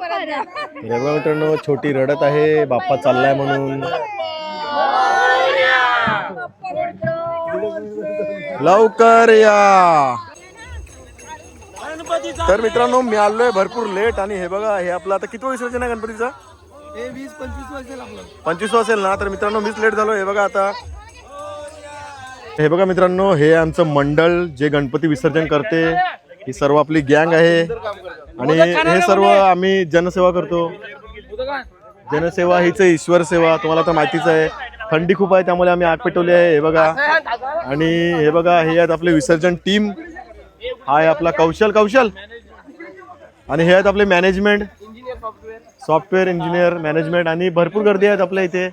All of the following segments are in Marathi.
बघा मित्रांनो छोटी रडत आहे बाप्पा चाललाय म्हणून. लवकर या. तर मित्रांनो मी आलोय भरपूर लेट आणि हे बघा हे आपलं आता किती विसर्जन आहे गणपतीचं? पंचवीस असेल ना? तर मित्रांनो मीच लेट झालो हे बघा आता. हे बघा मित्रांनो हे आमचं मंडळ जे गणपती विसर्जन करते. ही सर्व आपली गँग आहे. आणि हे सर्व आम्ही जनसेवा करतो. जनसेवा हीच ईश्वर सेवा तुम्हाला तर माहितीच आहे. थंडी खूप आहे त्यामुळे आम्ही आग पेटवली आहे हे बघा. आणि हे बघा हे आहेत आपले विसर्जन टीम. हा आहे आपला कौशल कौशल. आणि हे आहेत आपले मॅनेजमेंट सॉफ्टवेअर इंजिनियर मॅनेजमेंट आणि भरपूर गर्दी आहेत आपल्या इथे.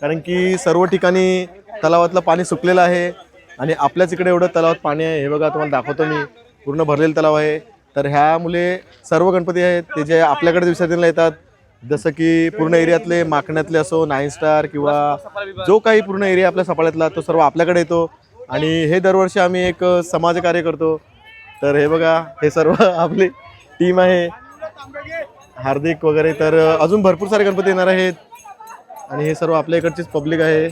कारण की सर्व ठिकाणी तलावातलं पाणी सुकलेलं आहे. आणि आपल्याच इकडे एवढं तलावात पाणी आहे हे बघा तुम्हाला दाखवतो मी. पूर्ण भरलेलं तलाव आहे. तर ह्या मुले सर्व गणपती आहेत. ते जे आपल्याकडे विसर्जनला येतात. जसं की पूर्ण एरियातले माकण्यातले असो नाईन स्टार किंवा जो काही पूर्ण एरिया आपल्या सपाळ्यातला तो सर्व आपल्याकडे येतो. आणि हे दरवर्षी आम्ही एक समाजकार्य करतो. तर हे बघा हे सर्व आपली टीम आहे. हार्दिक वगैरे तर अजून भरपूर सारे गणपती येणार आहेत. आणि हे सर्व आपल्या इकडचीच पब्लिक आहे.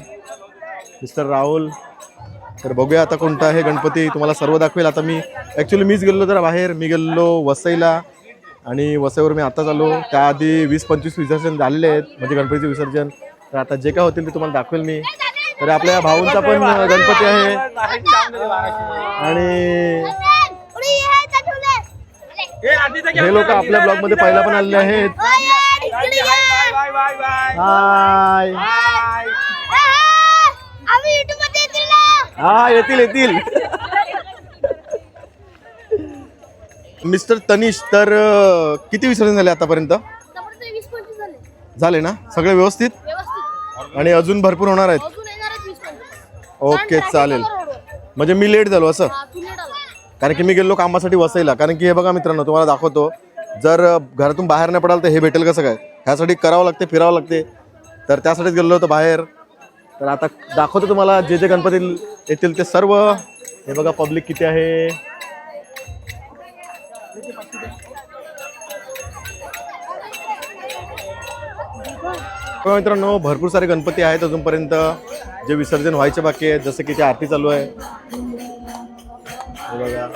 मिस्टर राहुल तर बघूया आता कोणता आहे गणपती तुम्हाला सर्व दाखवेल. आता मी ॲक्च्युली मीच गेलो जरा बाहेर. मी गेलो वसईला आणि वसईवर मी आत्ताच आलो. त्याआधी वीस पंचवीस विसर्जन झालेले आहेत म्हणजे गणपतीचे विसर्जन. तर आता जे काय होतील ते तुम्हाला दाखवेल मी. तर आपल्या भाऊंचा पण गणपती आहे. आणि हे लोक आपल्या ब्लॉगमध्ये पहिला पण आलेले आहेत. हाय आम्ही युट्यूबमध्ये येतील ना हा येतील येतील. मिस्टर तनिष तर अं, किती विसर्जन झाले आतापर्यंत? आतापर्यंत वीस पंचवीस झाले. झाले ना? सगळे व्यवस्थित? व्यवस्थित. आणि अजून भरपूर होणार आहेत? अजून येणारच वीस पंचवीस. ओके चालेल. म्हणजे मी लेट झालो असं? हा तू लेट आला. कारण की मी गेलो कामासाठी वसायला कारण की हे बघा मित्रांनो तुम्हाला दाखवतो. जर अं, घरातून बाहेर नाही पडाल तर हे भेटेल कसं काय? ह्यासाठी करावं लागते फिरावं लागते. तर त्यासाठीच गेलो होतो बाहेर. तर आता दाखवतो तुम्हाला जे जे गणपती येतील ते सर्व. हे बघा पब्लिक किती आहे? मित्रांनो भरपूर सारे गणपती आहेत अजूनपर्यंत. जे विसर्जन व्हायचे बाकी आहेत जसं की ते आरती चालू आहे. बघा.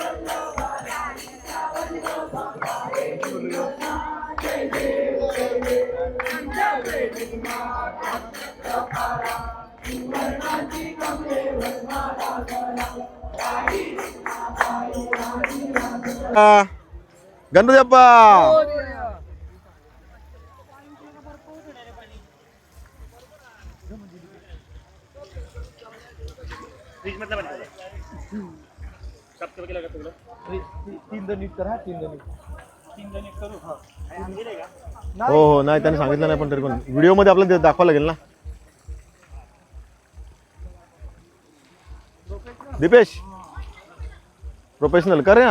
आ, गणपती हो हो नाही त्याने सांगितलं नाही पण तरी पण. व्हिडिओमध्ये आपल्याला ते लागेल ना. दीपेश प्रोफेशनल कर रे ना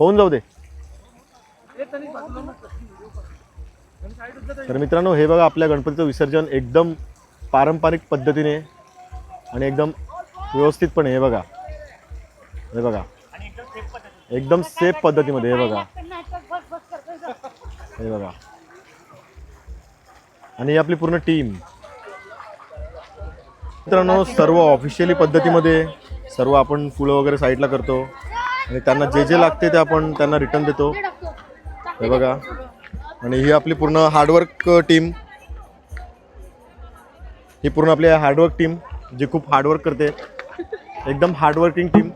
होऊन जाऊ दे. तर मित्रांनो हे बघा आपल्या गणपतीचं विसर्जन एकदम पारंपरिक पद्धतीने आणि एकदम व्यवस्थितपणे हे बघा. हे बघा. एकदम सेफ पद्धतीमध्ये हे बघा. हे बघा. आणि ही आपली पूर्ण टीम मित्रांनो सर्व ऑफिशियली पद्धतीमध्ये सर्व आपण फुलं वगैरे साईडला करतो. आणि त्यांना जे जे लागते ते आपण त्यांना रिटर्न देतो. हे बघा. आणि ही आपली पूर्ण हार्डवर्क टीम ही पूर्ण आपली हार्डवर्क टीम जी खूप हार्डवर्क करते. एकदम हार्डवर्किंग टीम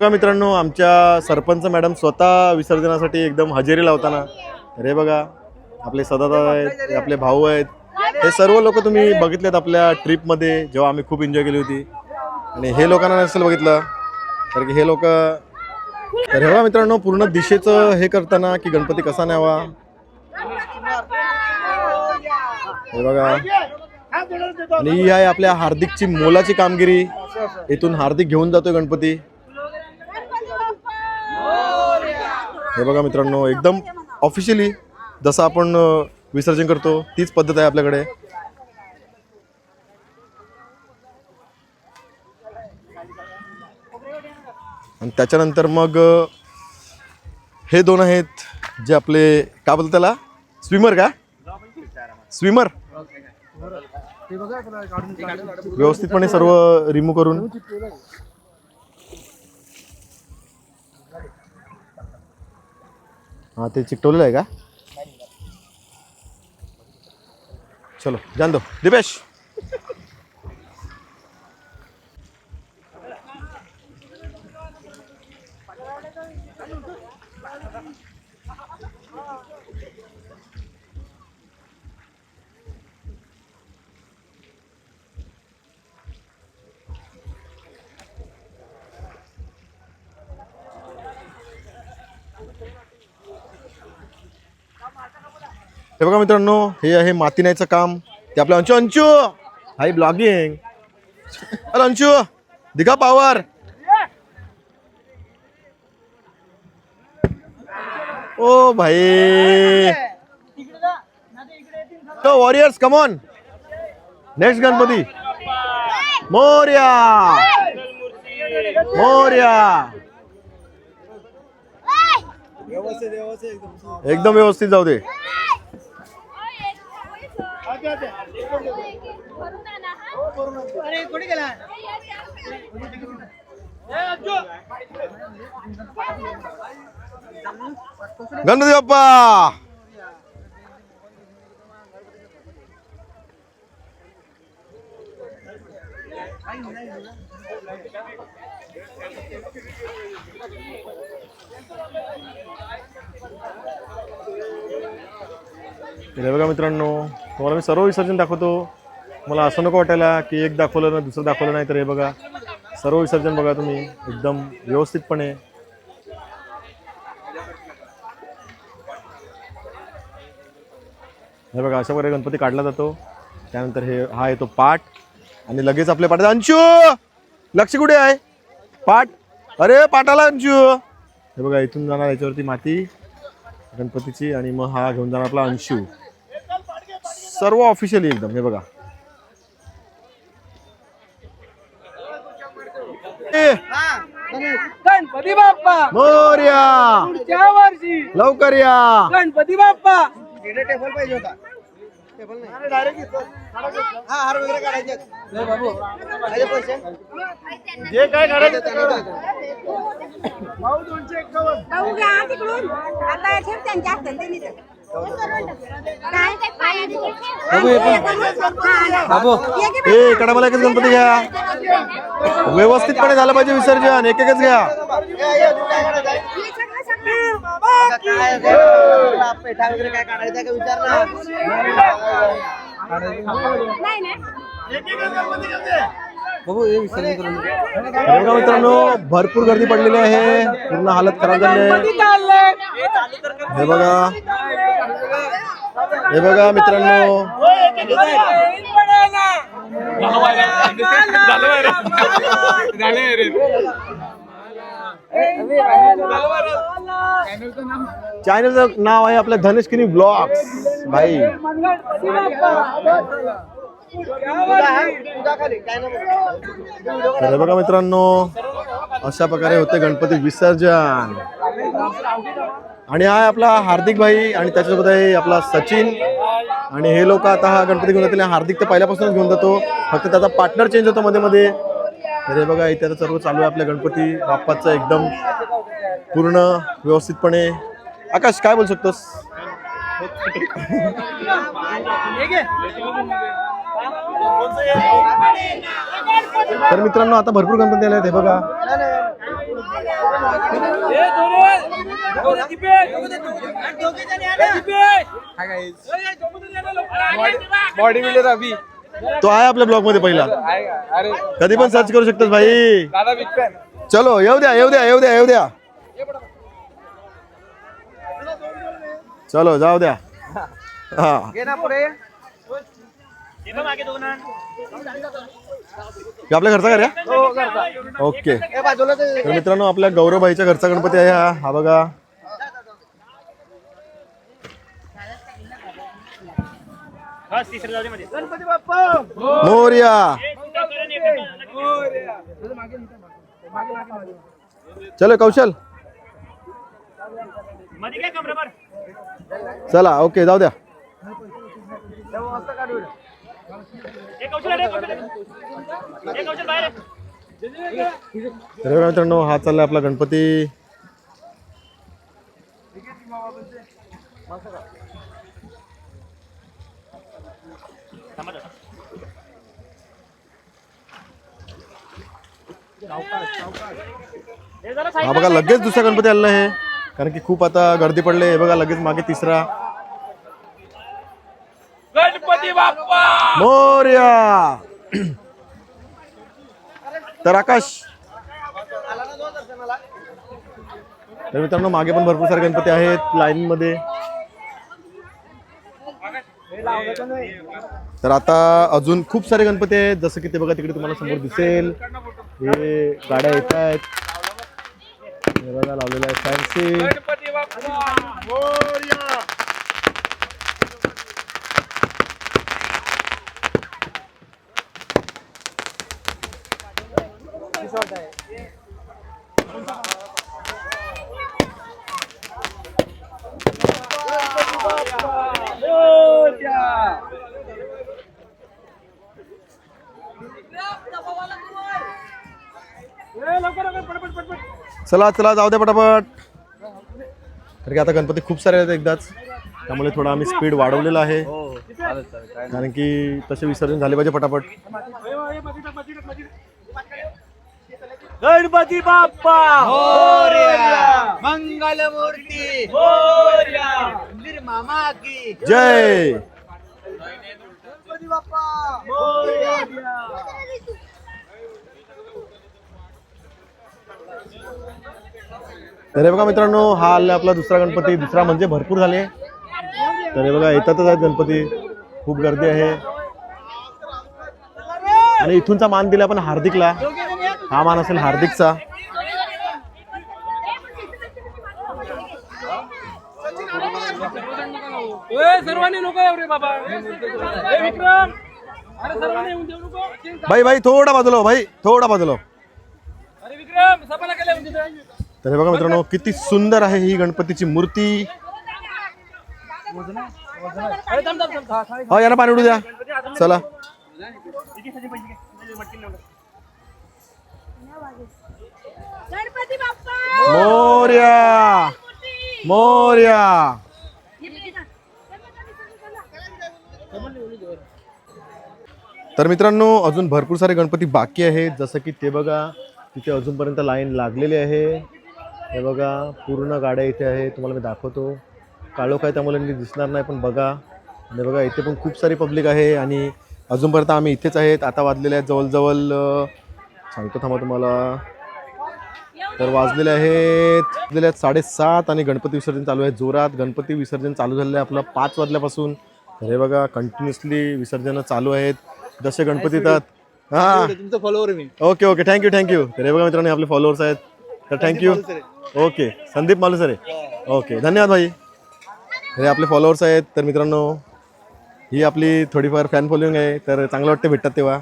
बघा मित्रांनो आमच्या सरपंच मॅडम स्वतः विसर्जनासाठी एकदम हजेरी लावताना. अरे बघा आपले सदादा आहेत आपले भाऊ आहेत हे सर्व लोक तुम्ही बघितलेत आपल्या ट्रिपमध्ये जेव्हा आम्ही खूप एन्जॉय केली होती. आणि हे लोकांना नसेल बघितलं तर की हे लोक तर हे मित्रांनो पूर्ण दिशेचं हे करताना की गणपती कसा न्यावा? हे बघा. आणि ही आहे आपल्या हार्दिकची मोलाची कामगिरी. इथून हार्दिक घेऊन जातोय गणपती. हे बघा मित्रांनो एकदम ऑफिशियली जसं आपण विसर्जन करतो. तीच पद्धत आहे आपल्याकडे. आणि त्याच्यानंतर मग हे दोन आहेत जे आपले काय बोलतात त्याला? स्विमर का? स्विमर. व्यवस्थितपणे सर्व रिमूव्ह करून. हा ते चिकटवलेलं आहे का? चलो जान दो दिपेश हे बघा मित्रांनो हे आहे माती न्यायचं काम. ते आपलं अंशू अंशू! हाय ब्लॉगिंग अरे अंशू दिघा पावर ओ भाई. तो warriors come on next Ganpati Morya Morya एकदम व्यवस्थित जाऊ दे अरे कुठे गेला गणपती बाप्पा हे बघा मित्रांनो तुम्हाला मी सर्व विसर्जन दाखवतो. मला असं नको वाटायला की एक दाखवलं ना दुसरं दाखवलं नाही तर हे बघा. सर्व विसर्जन बघा तुम्ही एकदम व्यवस्थितपणे. हे बघा अशा प्रकारे गणपती काढला जातो. त्यानंतर हे हा येतो पाठ. आणि लगेच आपल्या पाठात अंशू! लक्ष कुठे आहे? पाठ. अरे पाठाला अंशू! हे बघा इथून जाणार याच्यावरती माती गणपतीची आणि मग हा घेऊन जाणार आपला अंशू. सर्व ऑफिशियली एकदम हे बघा. ए, गणपती बाप्पा. मोरया. पुढच्या वर्षी. लवकर या. गणपती बाप्पा. टेबल पाहिजे होता. टेबल नाही. डायरेक्ट हा हार वगैरे काढायचे बाबू. पैसे? जे काय काढायचं भाऊ दोनशे एक्कावन्न आता त्यांच्या त्यांनी? बाबू ये इकडे मला एकच गणपती घ्या. व्यवस्थितपणे झालं पाहिजे विसर्जन. एक एकच घ्या. पेठा वगैरे काय का विचार बघा मित्रांनो भरपूर गर्दी पडलेली आहे. पूर्ण हालत खराब झाली आहे. हे बघा. हे बघा मित्रांनो. चॅनलचं नाव आहे आपलं धनुष्किनी ब्लॉग्स. भाई. तर बघा मित्रांनो अशा प्रकारे होते गणपती विसर्जन. आणि हा आहे आपला हार्दिक भाई आणि त्याच्यासोबत आहे आपला सचिन. आणि हे लोक आता हा गणपती घेऊन जातील. हार्दिक तर पहिल्यापासूनच घेऊन जातो. फक्त त्याचा पार्टनर चेंज होतो मध्ये मध्ये. तर हे बघा इथे आता सर्व चालू आहे आपल्या गणपती बाप्पाचं एकदम पूर्ण व्यवस्थितपणे. आकाश काय बोलू शकतोस? तर मित्रांनो आता भरपूर गणपती आले आहेत हे बघा बॉडी बिल्डर अभि. तो आहे आपल्या ब्लॉगमध्ये पहिला. अरे कधी पण सर्च करू शकतोस भाई. दादा बिग फॅन चलो येऊ द्या येऊ द्या येऊ द्या येऊ द्या. चलो जाऊ द्या. हा. घे ना पुढे. हे आपल्या घरचा घर आहे? ओके. ए बाजूला ते तर मित्रांनो आपल्या गौरवभाईच्या घरचा गणपती आहे हा. हा बघा. गणपती बाप्पा! मोर्या. चलो कौशल. चला ओके जाऊ द्या. तर मित्रांनो हा चाललाय आपला गणपती. हा बघा लगेच दुसरा गणपती आलेला आहे. कारण की खूप आता गर्दी पडले हे बघा लगेच मागे तिसरा गणपती बाप्पा मोर्या. तर आकाश. तर मित्रांनो मागे पण भरपूर सारे गणपती आहेत लाईन मध्ये तर आता अजून खूप सारे गणपती आहेत. जसं की ते बघा तिकडे तुम्हाला समोर दिसेल. हे गाड्या येत आहेत. लावलेला आहे फॅन्सी चला चला जाऊ द्या पटापट. तर की आता गणपती खूप सारे आहेत एकदाच. त्यामुळे थोडा आम्ही स्पीड वाढवलेला आहे. कारण की तसे विसर्जन झाले पाहिजे पटापट. गणपती बाप्पा! मंगल मूर्ती मंदिर मामा की जय! गणपती बाप्पा! तर हे बघा मित्रांनो हा आला आपला दुसरा गणपती. दुसरा म्हणजे भरपूर झाले. तर हे बघा येतातच आहेत गणपती. खूप गर्दी आहे. आणि इथूनचा मान दिला आपण हार्दिकला. हा मान असेल हार्दिकचा. सर्वांनी भाई भाई थोडा बाजूला भाई थोडा बाजूला तर हे बघा मित्रांनो किती सुंदर आहे ही गणपतीची मूर्ती. हा याला पाणी उडू द्या. चला गणपती बाप्पा मोर्या! मोर्या! तर मित्रांनो अजून भरपूर सारे गणपती बाकी आहेत. जसं की ते बघा तिथे अजूनपर्यंत लाईन लागलेली आहे. हे बघा पूर्ण गाड्या इथे आहे तुम्हाला मी दाखवतो. काळोख आहे त्यामुळे नीट दिसणार नाही पण बघा. आणि बघा इथे पण खूप सारी पब्लिक आहे आणि अजूनपर्यंत आम्ही इथेच आहेत. आता वाजलेले आहेत जवळजवळ सांगतो थांबा तुम्हाला. तर वाजलेले आहेत वाजलेले आहेत साडेसात आणि गणपती विसर्जन चालू आहे जोरात. गणपती विसर्जन चालू झालेलं आहे आपलं पाच वाजल्यापासून. तर हे बघा कंटिन्युअसली विसर्जन चालू आहेत. जसे गणपती येतात. हा. तुमचं follower me. Okay okay thank you thank you तर हे बघा मित्रांनो आपले फॉलोअर्स आहेत. तर thank you okay Sandeep Malusare okay धन्यवाद भाई. हे आपले फॉलोअर्स आहेत. तर मित्रांनो ही आपली थोडीफार फॅन फॉलोईंग आहे. तर चांगलं वाटतं भेटतात तेव्हा.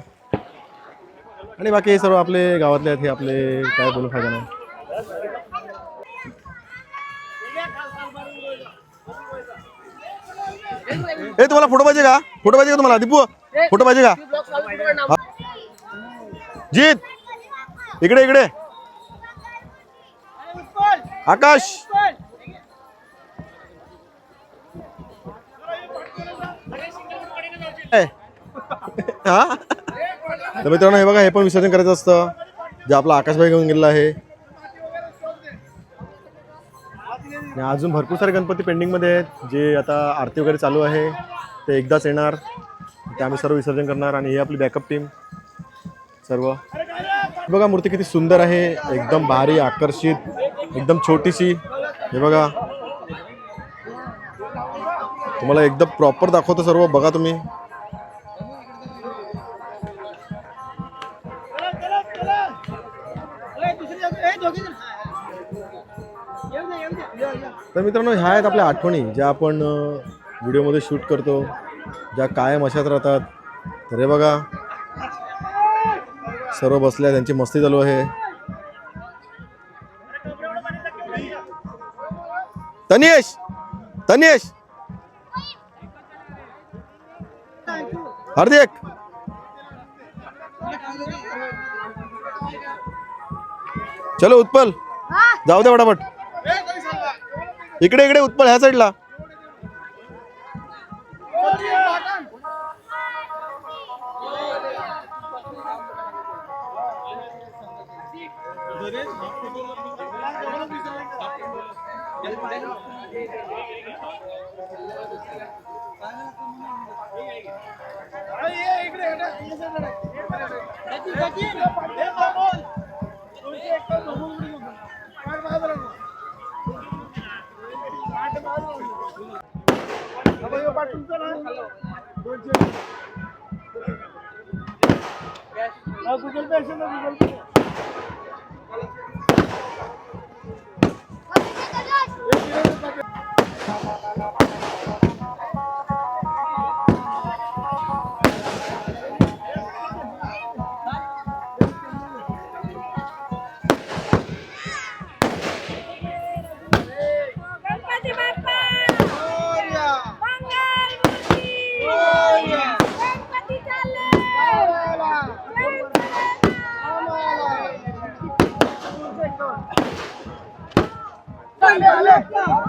आणि बाकी हे सर्व आपले गावातले आहेत हे आपले काय बोलू फायदा नाही. ए तुम्हाला फोटो पाहिजे का? फोटो पाहिजे का तुम्हाला? दीपू फोटो पाहिजे का? जीत! इकडे इकडे. आकाश! हा? तर मित्रांनो हे बघा हे पण विसर्जन करायचं असतं. जे आपला आकाशभाई घेऊन गेलेला आहे. आणि अजून भरपूर सारे गणपती पेंडिंगमध्ये आहेत जे आता आरती वगैरे चालू आहे ते एकदाच येणार. ते आम्ही सर्व विसर्जन करणार आणि ही आपली बॅकअप टीम सर्व. बघा मूर्ती किती सुंदर आहे. एकदम भारी आकर्षित एकदम छोटीशी. हे बघा. तुम्हाला एकदम प्रॉपर दाखवतो सर्व. बघा तुम्ही. मित्रांनो ह्या आहेत आपल्या आठवणी ज्या आपण व्हिडिओमध्ये शूट करतो ज्या कायम अशाच राहतात. तर हे बघा सर्व बसल्या त्यांची मस्ती चालू आहे. तनियश तनियश हार्दिक. चलो उत्पल. जाऊ दे फटाफट इकडे इकडे उत्पल ह्या साईडला হ্যাঁ, গুগল পে আছে না গুগল পে।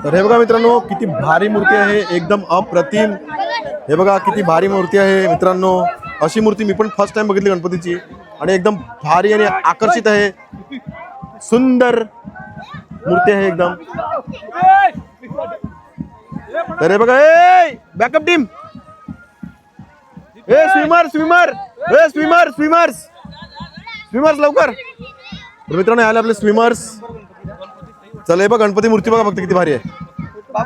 तर हे बघा मित्रांनो किती भारी मूर्ती आहे एकदम अप्रतिम. हे बघा किती भारी मूर्ती आहे मित्रांनो. अशी मूर्ती मी पण फर्स्ट टाइम बघितली गणपतीची. आणि एकदम भारी आणि आकर्षित आहे. सुंदर मूर्ती आहे एकदम. तर हे बघा ए बॅकअप टीम ए स्विमर स्विमर ए स्विमर स्विमर्स स्विमर्स लवकर. मित्रांनो आले आपले स्विमर्स चल हे बघ गणपती मूर्ती बघा फक्त किती भारी आहे.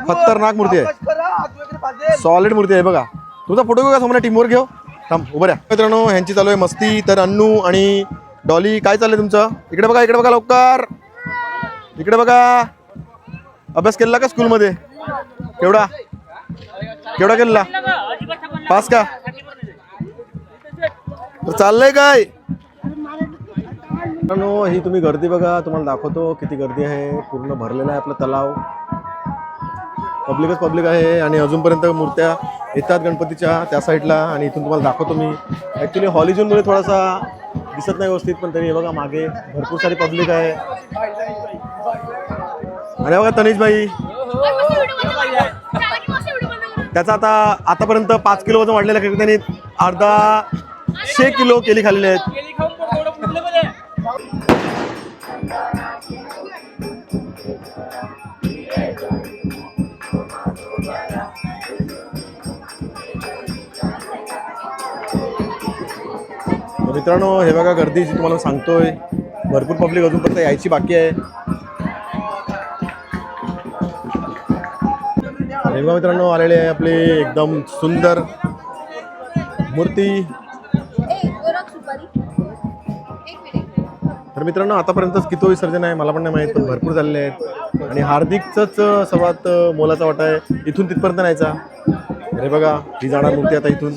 खतरनाक मूर्ती आहे. सॉलिड मूर्ती आहे बघा. तुझा फोटो घेऊ का समोर टीमवर घेऊ? थांब उभं राहा. मित्रांनो ह्यांची चालू आहे मस्ती तर अन्नू आणि डॉली. काय चाललंय तुमचं? इकडे बघा इकडे बघा लवकर. इकडे बघा. अभ्यास केला का स्कूलमध्ये केवढा? केवढा केला? पास का? तर चाललंय काय? मित्रांनो ही तुम्ही गर्दी बघा. तुम्हाला दाखवतो किती गर्दी आहे. पूर्ण भरलेला आहे आपला तलाव. पब्लिकच पब्लिक आहे आणि अजूनपर्यंत मूर्त्या येतात गणपतीच्या त्या साईडला आणि इथून तुम्हाला दाखवतो मी. ॲक्च्युली हॉलिजूनमुळे थोडासा दिसत नाही व्यवस्थित पण तरी हे बघा मागे भरपूर सारी पब्लिक आहे. अरे बघा तनिष भाई त्याचा आता आतापर्यंत पाच किलो वजन वाढलेलं आहे. त्यांनी अर्धा शे किलो केली खाल्लेली आहेत. मित्रांनो हे बघा गर्दी जी तुम्हाला सांगतोय. भरपूर पब्लिक अजूनपर्यंत यायची बाकी आहे. हे बघा मित्रांनो आलेले आहे आपले एकदम सुंदर मूर्ती. तर मित्रांनो आतापर्यंतच किती विसर्जन आहे मला पण नाही माहीत पण भरपूर झालेले आहेत. आणि हार्दिकचंच सर्वात मोलाचा वाटा आहे इथून तिथपर्यंत न्यायचा. अरे बघा ही जाणार मूर्ती आता इथून.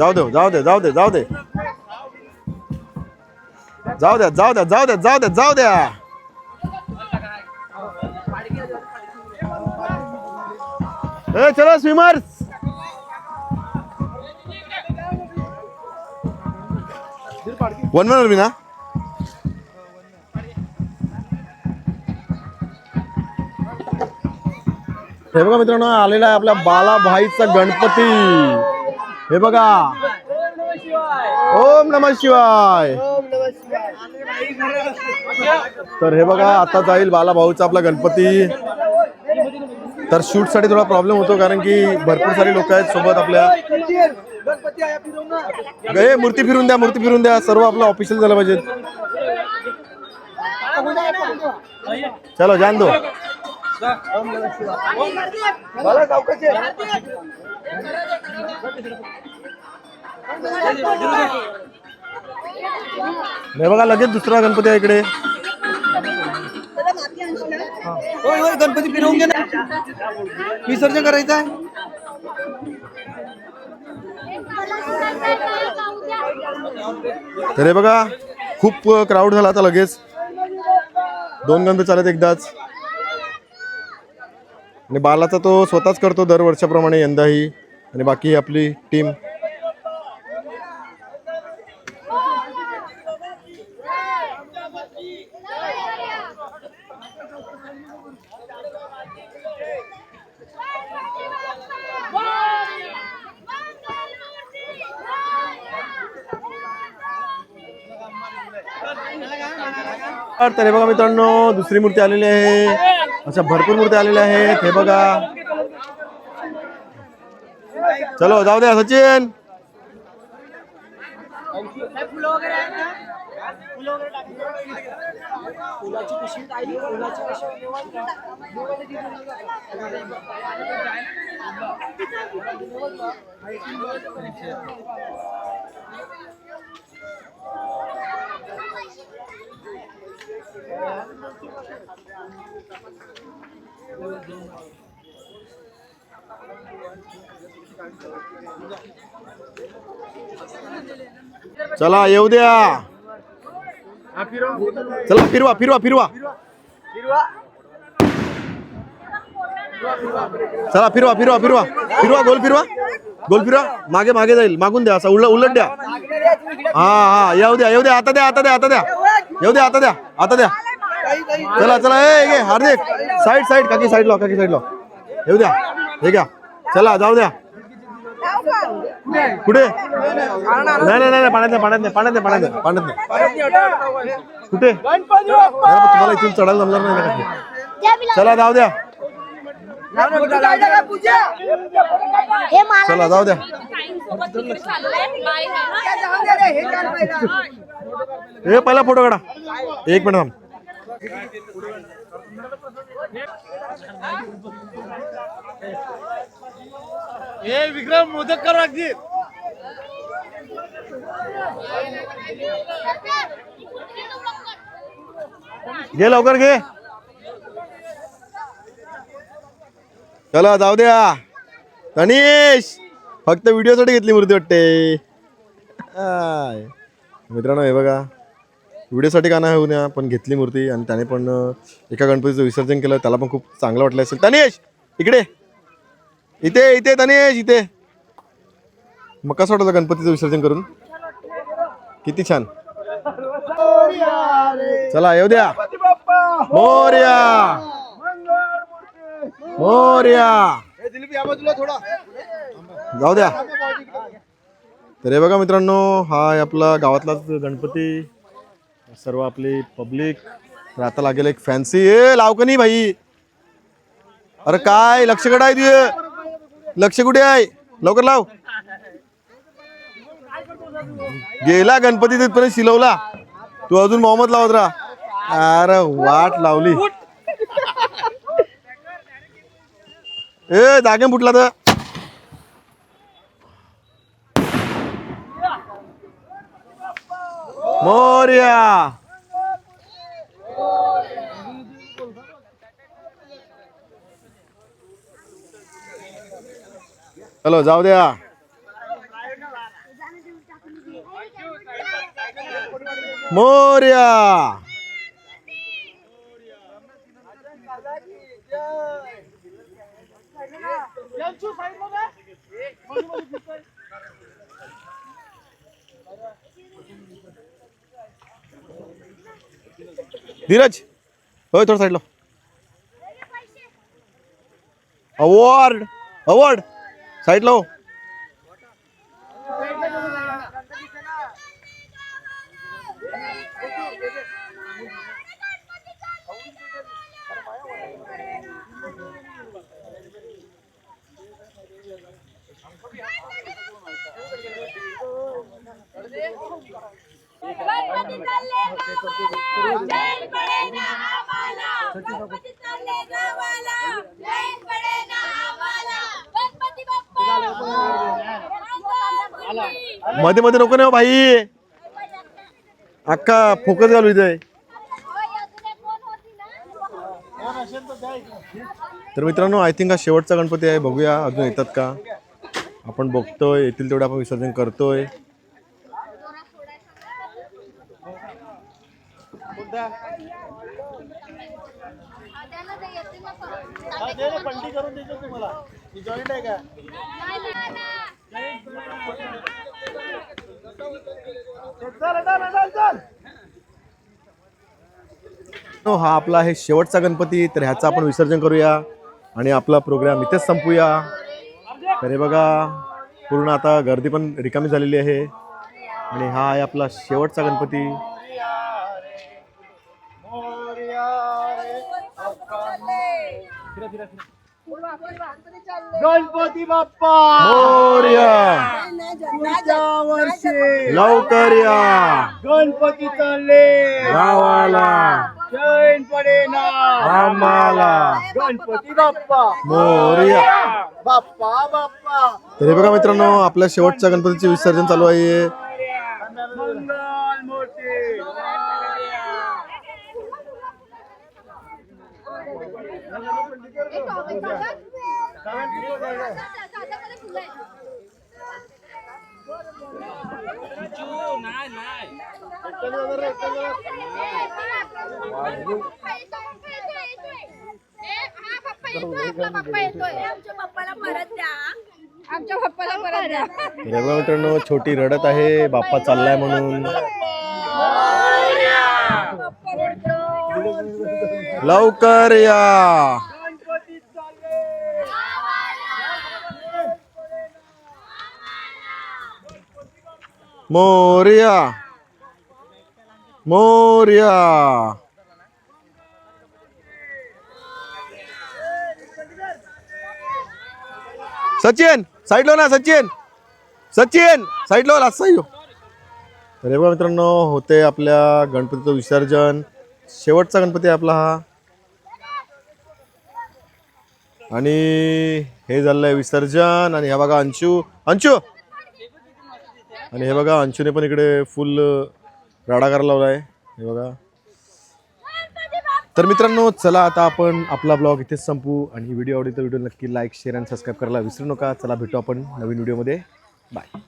जाऊ दे जाऊ दे जाऊ दे जाऊ दे. जाऊ द्या जाऊ द्या जाऊ द्या जाऊ द्या जाऊ द्या. ए चलो स्विमर्स वन वन मी ना हे बघा मित्रांनो आलेला आहे आपल्या बालाभाईचा गणपती. हे बघा. ओम नम शिवाय. तर हे बघा आता जाईल बालाभाऊचा आपला गणपती. तर शूटसाठी थोडा प्रॉब्लेम होतो कारण की भरपूर सारी लोक आहेत सोबत आपल्या. गणपती मूर्ती फिरून द्या मूर्ती फिरून द्या. सर्व आपलं ऑफिशियल झालं पाहिजे. चलो जान दो. मला सावकाश आहे. हे बघा लगेच दुसरा गणपती आहे इकडे. होय होय गणपती फिरवून घे ना. विसर्जन करायचं आहे. तर हे बघा खूप क्राऊड झाला आता लगेच. दोन गणपती चालत एकदाच. आणि बालाचा तो स्वतःच करतो दरवर्षाप्रमाणे यंदाही. आणि बाकी आपली टीम तर बघा मित्रांनो दुसरी मूर्ती आलेली आहे. अच्छा भरपूर मूर्ती आलेल्या आहेत. हे बघा. चलो जाऊ द्या सचिन. फुलाची पिशवी ताई फुलाची पिशवी चला येऊ द्या. चला फिरवा फिरवा फिरवा. चला फिरवा फिरवा फिरवा. फिरवा गोल फिरवा. गोल फिरवा. मागे मागे जाईल. मागून द्या असं उलट उलट द्या. हा हा येऊ द्या येऊ द्या. आता द्या आता द्या आता द्या. येऊ द्या आता द्या आता द्या. चला चला ए हार्दिक. साईड साईड काकी साईड लो काकी साईड लो. येऊ द्या हे घ्या. चला जाऊ द्या. कुठे? नाही नाही नाही पाण्यात नाही पाण्यात नाही पाण्यात नाही पाण्यात नाही पाण्यात नाही. कुठे? तुम्हाला इथून चढायला जमणार नाही. चला जाऊ द्या. चला जाऊ द्या. हे पहिला फोटो काढा. एक मिनिट थांब. हे विक्रम मोदक कर अगदी. घे लवकर घे. चला जाऊ द्या. तनिष फक्त व्हिडिओसाठी घेतली मूर्ती वाटते. आय. मित्रांनो हे बघा. व्हिडिओसाठी का नाही होऊ द्या पण घेतली मूर्ती आणि त्याने पण एका गणपतीचं विसर्जन केलं त्याला पण खूप चांगलं वाटलं असेल. तनिष इकडे. इथे इथे तनेश इथे. मग कसं वाटलं गणपतीचं विसर्जन करून. किती छान. चला येऊ द्या. मोर्या. मोर्या. जाऊ द्या. तर हे बघा मित्रांनो हा आपला गावातलाच गणपती. सर्व आपली पब्लिक. तर आता लागेल एक फॅन्सी ए लावकनी भाई. अरे काय लक्ष कडाय तुझे. लक्ष कुठे आहे? लवकर लाव. गेला गणपती तिथपर्यंत शिलवला. तू अजून मोहम्मद लावत राहा. अरे वाट लावली. ए जागे फुटला तर. मोर्या. चलो जाऊ द्या. मोर्या. धीरज होय थोडं साईडला अवॉर्ड अवॉर्ड साईडला हो गणपती चालले गावाला. मध्ये मध्ये नको ना भाई. अक्का फोकस घालू इथे. तर मित्रांनो आय थिंक हा शेवटचा गणपती आहे. बघूया अजून येतात का? आपण बघतोय येतील तेवढं आपण विसर्जन करतोय. त्यांना करून देतो तुम्हाला जॉईंट आहे का? चल चल चल चल हो, हा आपला आहे शेवटचा गणपती तर ह्याचं आपण विसर्जन करूया आणि आपला प्रोग्राम इथेच संपूया. तर हे बघा पूर्ण आता गर्दी पण रिकामी झालेली आहे. आणि हा आहे आपला शेवटचा गणपती. गणपती बाप्पा! मोरया! पुढच्या वर्षी. लवकर या. गणपती चालले. गावाला. जैन पडे ना. आम्हाला. गणपती बाप्पा. मोरया. बाप्पा बाप्पा. तर हे बघा मित्रांनो आपल्या शेवटच्या गणपतीचे विसर्जन चालू आहे. मंगल पप्पाला परत मित्रांनो छोटी रडत आहे बाप्पा चाललाय म्हणून. लवकर या. मोर्या। मोर्या। सचिन साईडलो ना सचिन. सचिन साईडलो असं लास्ट साईड तर हे बघा मित्रांनो होते आपल्या गणपतीचं विसर्जन. शेवटचा गणपती आहे आपला हा. आणि हे झालं आहे विसर्जन. आणि ह्या बघा अंशू. अंशू! आणि हे बघा अंशूने पण इकडे फुल राडागार लावला आहे हे बघा. तर मित्रांनो चला आता आपण आपला ब्लॉग इथेच संपू आणि व्हिडिओ आवडली तर व्हिडिओ नक्की लाईक शेअर आणि सबस्क्राईब करायला विसरू नका. चला भेटू आपण नवीन व्हिडिओमध्ये. बाय.